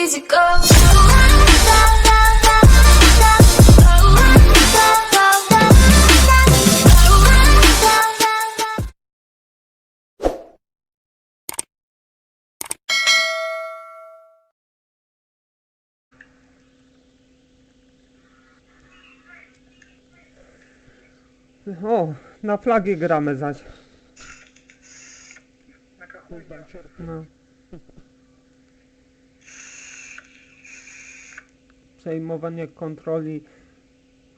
easy go. O, na flagi gramy zaś. No. Przejmowanie kontroli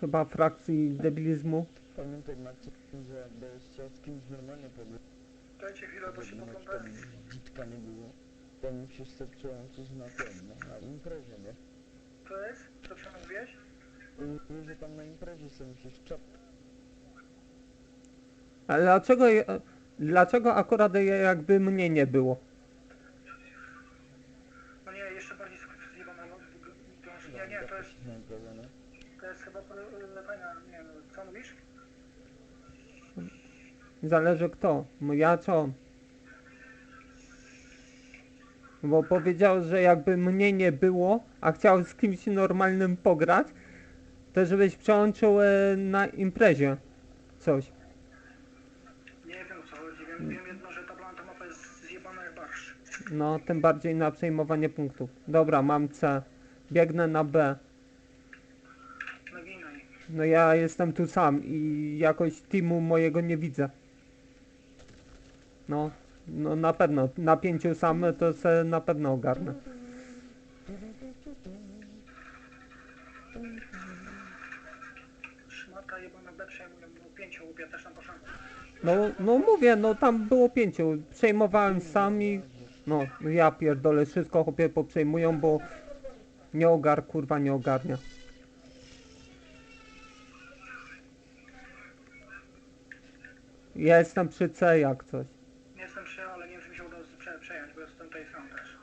chyba frakcji debilizmu. Pamiętaj Maciek, że jak będziesz chciał z kimś normalnie Dajcie chwilę, bo się podglądałem. dzitka nie było, to musisz sobie przełączyć na ten, no, na imprezie, nie? To jest? Co przemówiłeś? I, i że tam na imprezie sobie czap... Ale dlaczego, dlaczego akurat je- jakby mnie nie było? No nie, jeszcze bardziej sk- zjebane. No, to- nie, nie, to jest, Na imprezę, no. to jest chyba nie wiem, co mówisz? Zależy kto. No Ja on? Bo powiedział, że jakby mnie nie było, a chciał z kimś normalnym pograć, to żebyś przełączył e, na imprezie coś. Nie wiem co chodzi, wiem, wiem jedno, że ta planeta mapa jest zjebana jak barsz. No, tym bardziej na przejmowanie punktów. Dobra, mam C. Biegnę na B. No ja jestem tu sam i jakoś teamu mojego nie widzę. No, no na pewno. Na pięciu sam to se na pewno ogarnę. Szmata jebana B przejmują, no pięciu łupia też tam poszłam. No, no mówię, no tam było pięciu. Przejmowałem sam i... No, ja pierdolę, wszystko chłopie poprzejmują, bo nie ogar, kurwa nie ogarnia. Ja jestem przy C jak coś. Nie jestem przy, ale nie wiem, czy mi się uda prze, przejąć, bo jestem tutaj sam też.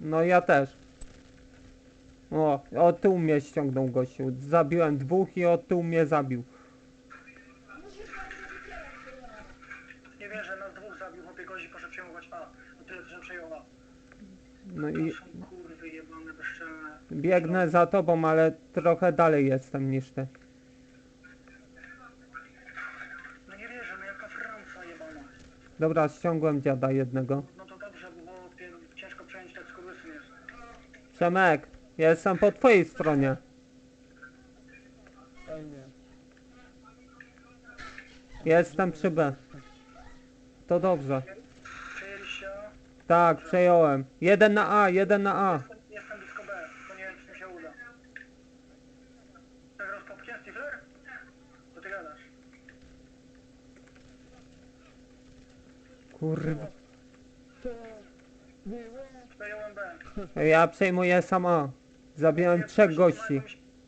No ja też. O, od tyłu mnie ściągnął gościu. Zabiłem dwóch i od tyłu mnie zabił. Nie wiem, że nas dwóch zabił, chłopie gości poszedł przejmować A. No tyle, że przejął A. No To i kurwy jebane, bezczelne. biegnę za tobą, ale trochę dalej jestem niż ty. No nie wierzę, no jaka Franca jebana. Dobra, ściągłem dziada jednego. No to dobrze, bo ciężko przejąć tak skurwysyn jest. Przemek, ja jestem po twojej stronie. Fajnie. Jestem przy B. To dobrze. Tak, przejąłem. Jeden na A, jeden na A. Jestem, jestem blisko B, to nie wiem, czy mi się uda. Nagrał z popkiem Stifler? Co ty gadasz? Kurwa. Przejąłem B. Ja przejmuję sam A. Zabiłem trzech gości. Nie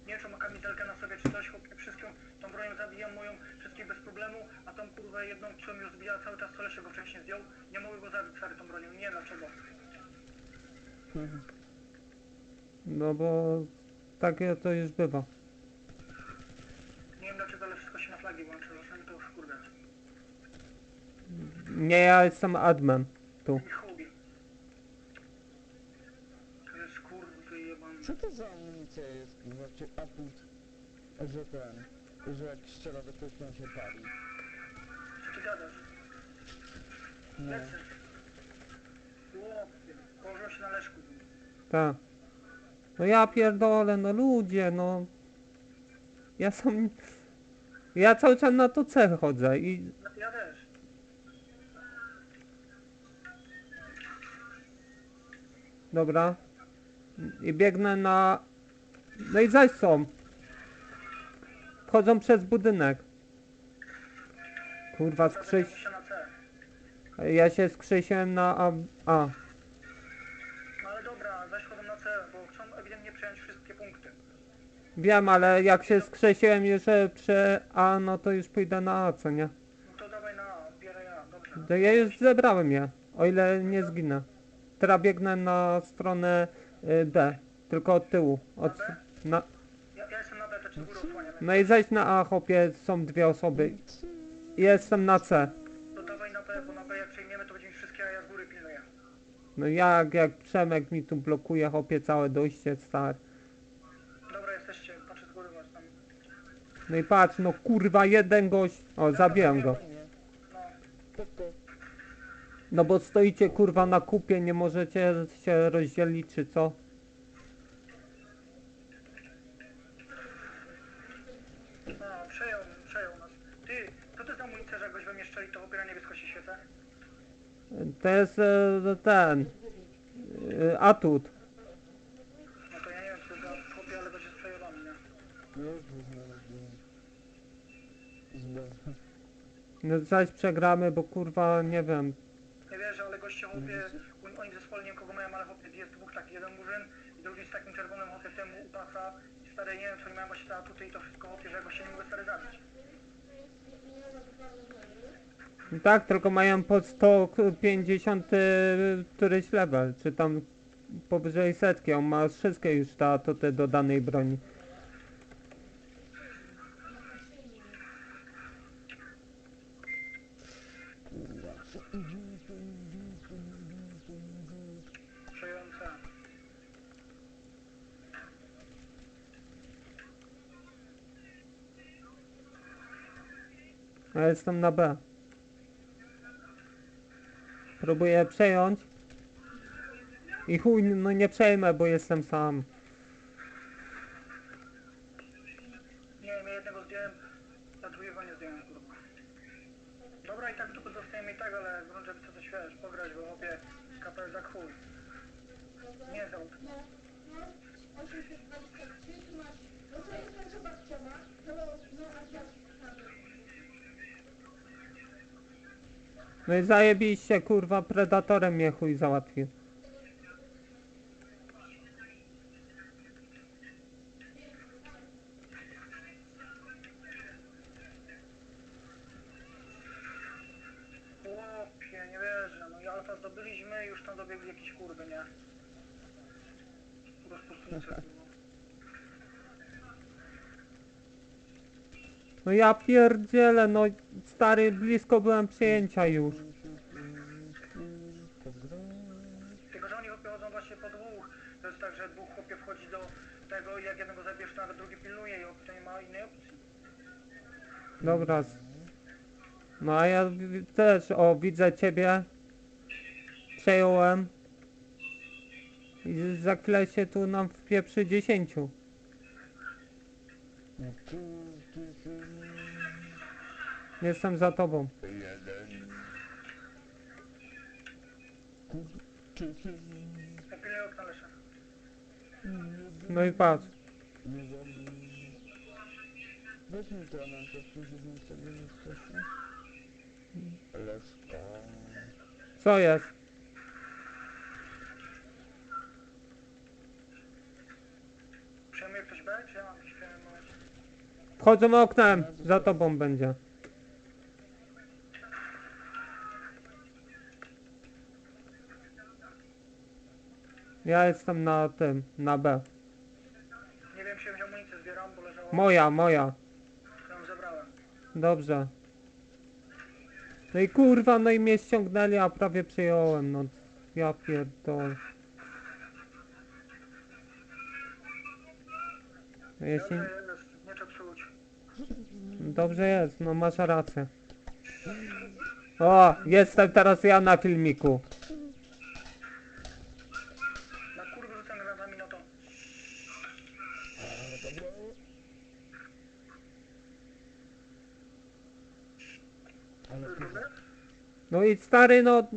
wiem, czy ma kamizelkę na sobie, czy coś, chłopie, wszystkim tą bronią zabijam moją, wszystkich bez problemu, a tą kurwę jedną, którą już zbijała cały czas, co się go wcześniej zdjął, nie mogły go zabić stary tą bronią, nie wiem dlaczego. No bo takie to już bywa. Nie wiem dlaczego, ale wszystko się na flagi włączy, zaczynam to wkurwiać. Nie, ja jestem admin. Tu. I chubi. To jest kurwy jebany. Co to za amunicja jest, kurwa, czy atut, że ten, że jak strzela do to on się pali? Co ty gadasz? No. Lecę. Chłopie, położył się na leszku. Tak. No ja pierdolę, no ludzie, no. Ja sam... Ja cały czas na to C chodzę i... No, Ja też. Dobra. I biegnę na... No i zaś są. Wchodzą przez budynek. Kurwa, skrzyś... Ja się skrzysiłem na A. A. No ale dobra, zaś chodzą na C, bo chcą ewidentnie przejąć wszystkie punkty. Wiem, ale jak się skrzesiłem już e, przy A, no to już pójdę na A, co nie? No to dawaj na A, odbieraj A, dobrze. To ja już zebrałem je, o ile nie zginę. Teraz biegnę na stronę y, B, tylko od tyłu. Od, Na B? na, Ja, ja jestem na B, to ci osłaniam. no i zejść na A, chłopie, są dwie osoby. Jestem na C. To dawaj na B, bo na B jak przejmiemy, to będziemy wszystkie, a ja z góry pilnuję. No jak, jak Przemek mi tu blokuje chłopie całe dojście, stary. Dobra, jesteście, patrzę z góry was tam. No i patrz, no kurwa, jeden gość. O, zabiłem go. No. No bo stoicie kurwa na kupie, nie możecie się rozdzielić czy co? no, przejął, przejął nas. Ty, co to jest za amunicja, że jak goś we mnie strzeli, to opiera niebiesko się? To jest e, ten e, atut. No to ja nie wiem, co to za chłopie, ale goś jest przejowany, nie? Zbędny. No zaś przegramy, bo kurwa nie wiem. Nie wierzę, ale goście chłopie, oni- w zespole kogo mają, ale chłopie jest dwóch takich, jeden murzyn i drugi z takim czerwonym temu u pasa i stary, nie wiem, czy oni mają właśnie te atuty i to wszystko chłopie, że ja goście nie mogę stary zabić. Tak, tylko mają po 150 y, któryś level, czy tam powyżej setki, on ma wszystkie już te atuty do danej broni. Kurwa, co idzie, co idzie, co idzie, co idzie. Przejąłem C. Ja jestem na B. Próbuję przejąć. I chuj, no nie przejmę, bo jestem sam. Nie wiem, ja jednego zdjąłem, a drugiego nie zdjąłem, kurwa. Dobra, i tak tu dostajemy i tak, ale grunt, żeby co coś wiesz, pograć, bo chłopie, kapel za chuj. Nie za No, no, 823, tu masz, no to jest nasza no, a ja No i zajebiście, kurwa, predatorem mnie chuj załatwił. Chłopie, nie wierzę, no i alfa zdobyliśmy, już tam dobiegli jakieś kurwy, nie? Rozpustnicy. No ja pierdzielę, no stary, blisko byłem przejęcia już. Tylko, że oni chłopie chodzą właśnie po dwóch. To jest tak, że dwóch chłopie wchodzi do tego i jak jednego zabierz, to nawet drugi pilnuje i to nie ma innej opcji. Dobra. No a ja wi- też, o, widzę ciebie. Przejąłem. I za chwilę się tu nam wpieprzy 10. Jestem za tobą. No i patrz. Co jest? Przejmuje ktoś B, czy ja mam jakiś przejmować? Wchodzą oknem. Za tobą będzie. Ja jestem na tym, na B. Nie wiem, czy ja amunicję zbieram, bo leżała. Moja, moja. Ją zebrałem. Dobrze. No i kurwa, no i mnie ściągnęli, a prawie przyjąłem, no. Ja pierdolę. No Jeśli jest, nie trzeba psuć. Dobrze jest, no masz rację. O, jestem teraz ja na filmiku. Na kurwy rzucam granatami, no to. No i stary, no...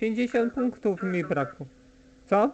50 punktów mi brakło. Co?